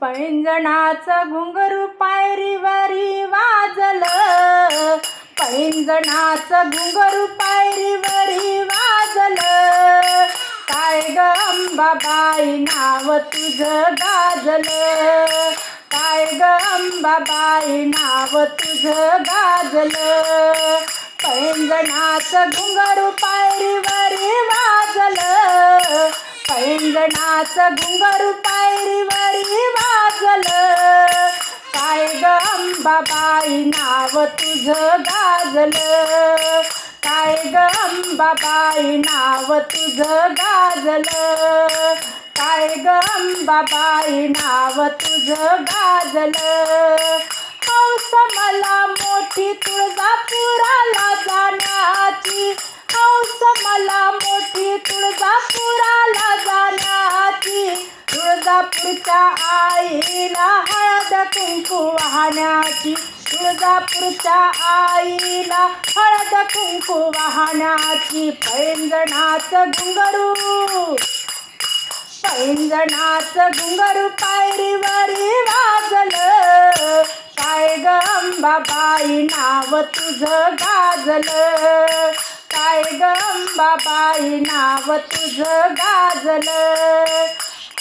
पैंजणाचं घुंगरू पायरीवरी वाजलं. पैंजणाचं घुंगरू पायरीवरी वाजलं. काय ग अंबाबाई नाव तुझं गाजलं. काय ग अंबाबाई नाव तुझं गाजलं. पैंजणाचं घुंगरू पायरीवरी वाजलं. पैंजणाचं घुंगरू पायरीवरी वाजलं काय ग अंबाबाई नाव तुझं गाजलं. काय ग अंबाबाई नाव तुझं गाजलं. काय ग अंबाबाई नाव तुझं गाजलं. हौस मला मोठी तुळजापुराला. जाण्याची हौस मला मोठी तुळजापुराला. तुळजापूरच्या आईला हळद कुंकू वाहण्याची. तुळजापूरच्या आईला हळद कुंकू वाहण्याची. पैंजणाच घुंगरू. पैंजणाच घुंगरू पायरीवरी वाजलं. काय ग अंबाबाई नाव तुझं गाजलं. काय ग अंबाबाई नाव तुझं गाजलं.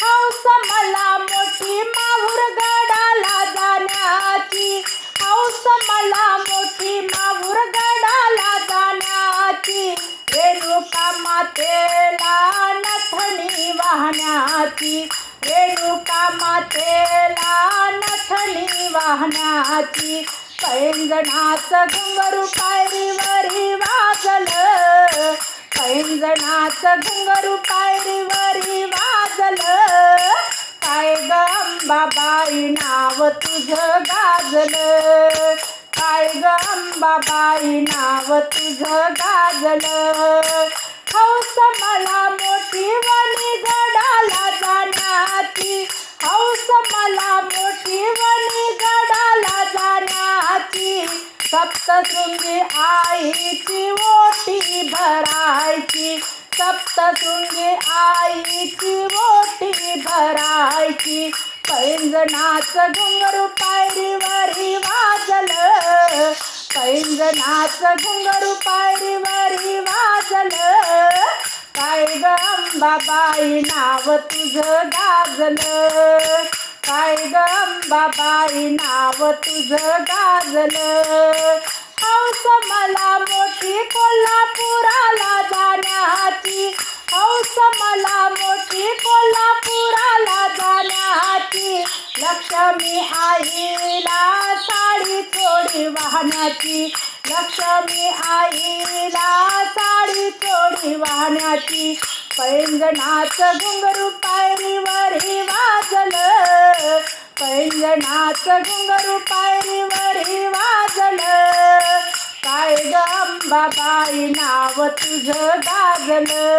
हौस मला मोठी माहूर गडाला जाण्याची. हौस मला मोठी माहूर गडाला जाण्याची. रेणुका मातेला नथणी वाहण्याची. रेणुका मातेला नथणी वाहण्याची. पैंजणाचं घुंगरू पायरीवरी वाजलं. पैंजणाचं घुंगरू पायरीवरी वाजलं काय गंबाबाई नाव तुझं गाजलं? काय गंबाबाई नाव तुझं गाजलं? हो हौस मला मोठी वणी गडाला जाण्याची. हो हौस मला मोठी वणी गडाला जाण्याची. सप्तशृंगी आईची ओटी भरायची. सप्तशृंगी आईची पैंजनाच घुंगरू पायरीवरी वाजल. पैंजनाच घुंगरू पायरीवरी वाजल. काय ग अंबाबाई नाव तुझं गाजल. काय ग अंबाबाई नाव तुझं गाजल. हौस मला मोठी कोल्हापुराला जाण्याची. हौस मला मोठी लक्ष्मी आईला साडी चोरी वाहण्याची. लक्ष्मी आईला साडी चोरी वाहण्याची. पैंजणाचं घुंगरू पायरीवरी वाजलं. पैंजणाचं घुंगरू पायरीवरी वाजलं. काय ग अंबाबाई नाव तुझं गाजलं.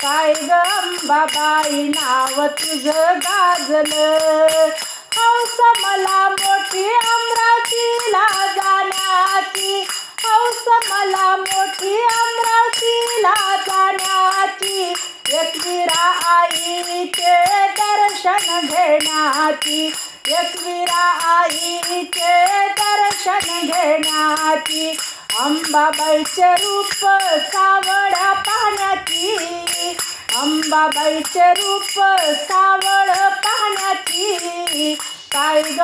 काय ग अंबाबाई नाव तुझं गाजलं. हौस मला मोठी अमरावतीला जाण्याची हौस मला मोठी अमरावतीला जाण्याची एकविरा आईचे दर्शन घेण्याची. एकविरा आईचे दर्शन घेण्याची. अंबाबाईचे रूप सावळ्या पाण्याची अंबाबाईचे रूप सावळ पाण्याची काय ग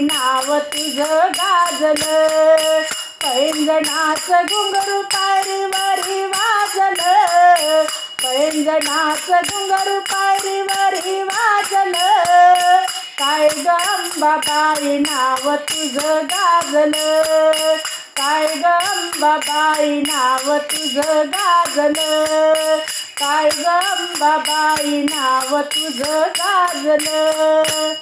नाव तुझं गाजलं. पैंजणाचं घुंगरू पायरीवरी वाजलं. पैंजणाचं घुंगरू पायरीवरी वाजलं. काय गंबाबाई नाव तुझं गाजलं. काय गंबाबाई नाव तुझं गाजलं. काय गंबाबाई नाव तुझं गाजलं.